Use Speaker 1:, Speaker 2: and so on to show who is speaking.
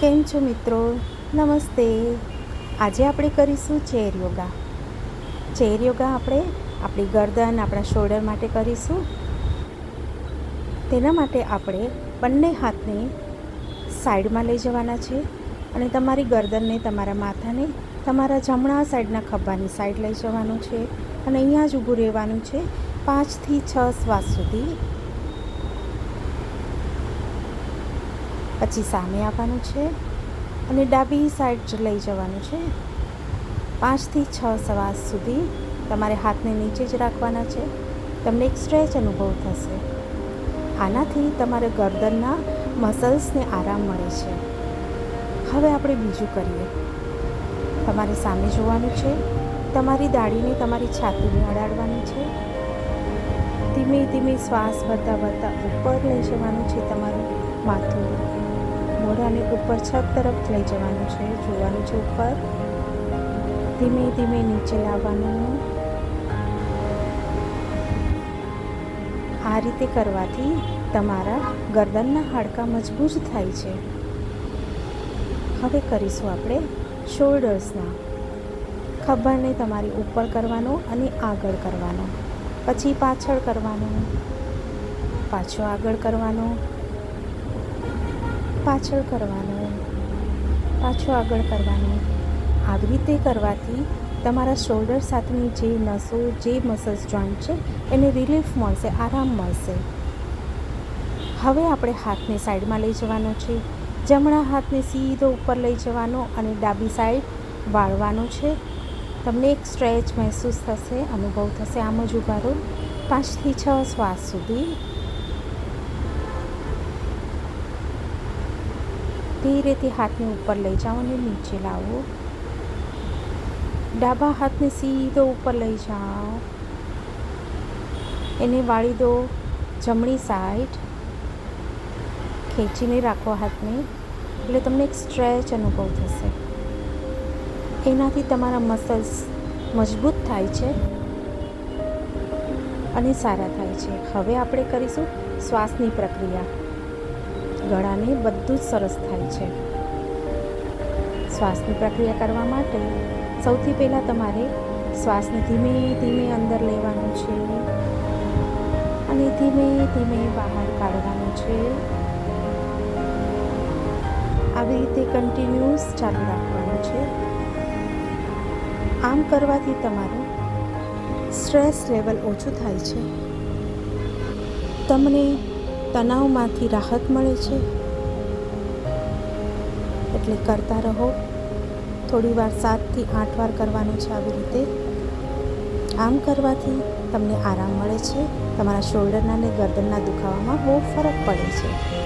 Speaker 1: કેમ છો મિત્રો? નમસ્તે. આજે આપણે કરીશું ચેર યોગા. ચેર યોગા આપણે આપણી ગરદન, આપણા શોલ્ડર માટે કરીશું. તેના માટે આપણે બંને હાથને સાઈડમાં લઈ જવાના છે અને તમારી ગરદનને, તમારા માથાને, તમારા જમણા સાઈડના ખભાની સાઈડ લઈ જવાનું છે અને અહીંયા જ ઊભું રહેવાનું છે પાંચથી છ શ્વાસ સુધી. પછી સામે આવવાનું છે અને ડાબી સાઈડ લઈ જવાનું છે. પાંચથી છ શ્વાસ સુધી તમારે હાથને નીચે જ રાખવાના છે. તમને એક સ્ટ્રેચ અનુભવ થશે. આનાથી તમારે ગરદનના મસલ્સને આરામ મળે છે. હવે આપણે બીજું કરીએ. તમારે સામે જોવાનું છે. તમારી દાઢીને તમારી છાતીને અડાડવાની છે. ધીમે ધીમે શ્વાસ ભરતા ભરતા ઉપર લઈ જવાનું છે તમારું માથું. મોઢાને ઉપર છત તરફ લઈ જવાનું છે, જોવાનું છે ઉપર. ધીમે ધીમે નીચે લાવવાનું. આ રીતે કરવાથી તમારા ગરદનના હાડકાં મજબૂત થાય છે. હવે કરીશું આપણે શોલ્ડર્સના. ખભાને તમારી ઉપર કરવાનો અને આગળ કરવાનો. પછી પાછળ કરવાનો. પાછો આગળ કરવાનો. પાછળ કરવાનો, પાછો આગળ કરવાનો. આવી રીતે કરવાથી તમારા શોલ્ડર સાથેની જે નસો, જે મસલ્સ જોઈન્ટ છે, એને રિલીફ મળશે, આરામ મળશે. હવે આપણે હાથને સાઈડમાં લઈ જવાનો છે. જમણા હાથને સીધો ઉપર લઈ જવાનો અને ડાબી સાઈડ વાળવાનો છે. તમને એક સ્ટ્રેચ મહેસૂસ થશે, અનુભવ થશે, આમ જ ઊભા રહો. પાંચથી છ શ્વાસ સુધી ધીરેથી હાથને ઉપર લઈ જાઓ અને નીચે લાવો. ડાબા હાથને સીધો ઉપર લઈ જાઓ. એને વાળી દો જમણી સાઈડ. ખેંચીને રાખો હાથને. એટલે તમને એક સ્ટ્રેચ અનુભવ થશે. એનાથી તમારા મસલ્સ મજબૂત થાય છે અને સારા થાય છે. હવે આપણે કરીશું શ્વાસની પ્રક્રિયા. ગળાને બધું જ સરસ થાય છે. શ્વાસની પ્રક્રિયા કરવા માટે સૌથી પહેલાં તમારે શ્વાસને ધીમે ધીમે અંદર લેવાનું છે અને ધીમે ધીમે બહાર કાઢવાનું છે. આવી રીતે કન્ટિન્યુઅસ ચાલુ રાખવાનું છે. આમ કરવાથી તમારું સ્ટ્રેસ લેવલ ઓછું થાય છે. તમને તણાવમાંથી રાહત મળે છે. એટલે કરતા રહો. થોડી વાર સાતથી આઠ વાર કરવાનું છે આવી રીતે. આમ કરવાથી તમને આરામ મળે છે. તમારા શોલ્ડરના અને ગરદનના દુખાવામાં બહુ ફરક પડે છે.